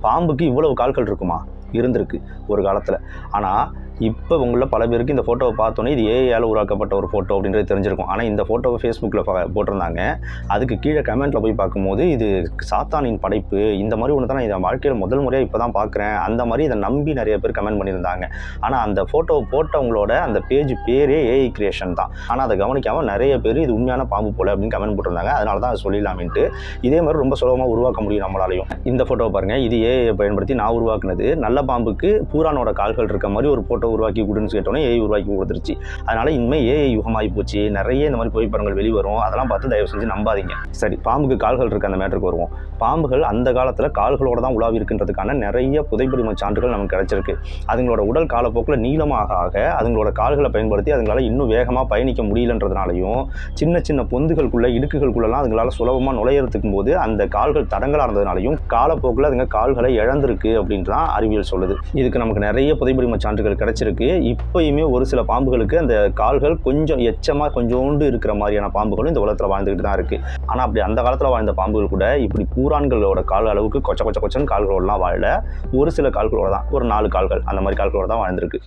பாம்புக்கு இவ்வளவு கால்கள் இருக்குமா? இருந்திருக்கு ஒரு காலத்தில். ஆனால் இப்போ உங்களில் பல பேருக்கு இந்த ஃபோட்டோவை பார்த்தோன்னே இது ஏஐயால் உருவாக்கப்பட்ட ஒரு ஃபோட்டோ அப்படின்றது தெரிஞ்சிருக்கும். ஆனால் இந்த ஃபோட்டோவை ஃபேஸ்புக்கில் போட்டிருந்தாங்க. அதுக்கு கீழே கமெண்ட்டில் போய் பார்க்கும்போது இது சாத்தானின் படைப்பு இந்த மாதிரி ஒன்று தான் நான் இதை வாழ்க்கையில் முதல் முறையாக இப்போ தான் பார்க்குறேன் அந்த மாதிரி இதை நம்பி நிறைய பேர் கமெண்ட் பண்ணியிருந்தாங்க. ஆனால் அந்த ஃபோட்டோவை போட்டவங்களோட அந்த பேஜ் பேரே ஏஐ கிரியேஷன் தான். ஆனால் அதை கவனிக்காமல் நிறைய பேர் இது உண்மையான பாம்பு போல் அப்படின்னு கமெண்ட் போட்டிருந்தாங்க. அதனால தான் அதை சொல்லிடலாமேன்ட்டு. இதே மாதிரி ரொம்ப சுலபமாக உருவாக்க முடியும் நம்மளாலையும். இந்த ஃபோட்டோவை பாருங்கள் இது ஏஐ பயன்படுத்தி நான் உருவாக்குனது. நல்ல பாம்புக்கு பூரானோட கால்கள் இருக்க மாதிரி ஒரு ஃபோட்டோ உருவாக்கி கொடுன்னு கேட்டோன்னே ஏஐ உருவாக்கி கொடுத்துருச்சு. அதனால இனிமேல் ஏஐ யுகமாகி போச்சு. நிறைய இந்த மாதிரி புகைப்படங்கள் வெளிவரும். அதெல்லாம் பார்த்து தயவு செஞ்சு நம்பாதீங்க. சரி பாம்புக்கு கால்கள் இருக்க அந்த மேட்டருக்கு வருவோம். பாம்புகள் அந்த காலத்தில் கால்களோட தான் உலாவி இருக்கின்றதுக்கான நிறைய புதைப்படிம சான்றுகள் நமக்கு கிடைச்சிருக்கு. அதுங்களோட உடல் காலப்போக்கில் நீளமாக ஆக அதுங்களோட கால்களை பயன்படுத்தி அதுங்களால் இன்னும் வேகமாக பயணிக்க முடியலன்றதுனாலையும் சின்ன சின்ன பொந்துகளுக்குள்ள இடுக்குகளுக்குள்ளெல்லாம் அதுங்களால் சுலபமாக நுழையிறதுக்கும் போது அந்த கால்கள் தடங்களாக இருந்ததுனாலையும் காலப்போக்கில் அதுங்க கால்களை இழந்திருக்கு அப்படின்றான் அறிவியல் சொல்லுது. இதுக்கு நமக்கு நிறைய புதைபடிம சான்றுகள் கிடைச்சிருக்கு. இப்பயுமே ஒரு சில பாம்புகளுக்கு அந்த கால்கள் கொஞ்சம் எச்சமாக கொஞ்சோண்டு இருக்கிற மாதிரியான பாம்புகளும் இந்த உலகத்தில் வாழ்ந்துக்கிட்டு தான் இருக்குது ஆனால் அப்படி அந்த காலத்தில் வாழ்ந்த பாம்புகள் கூட இப்படி பூரான்களோட கால் அளவுக்கு கொச்ச கொச்ச கொச்சன்னு கால்களோடலாம் வாழல. ஒரு சில கால்களோட தான். ஒரு நாலு கால்கள் அந்த மாதிரி கால்களோட தான் வாழ்ந்திருக்கு.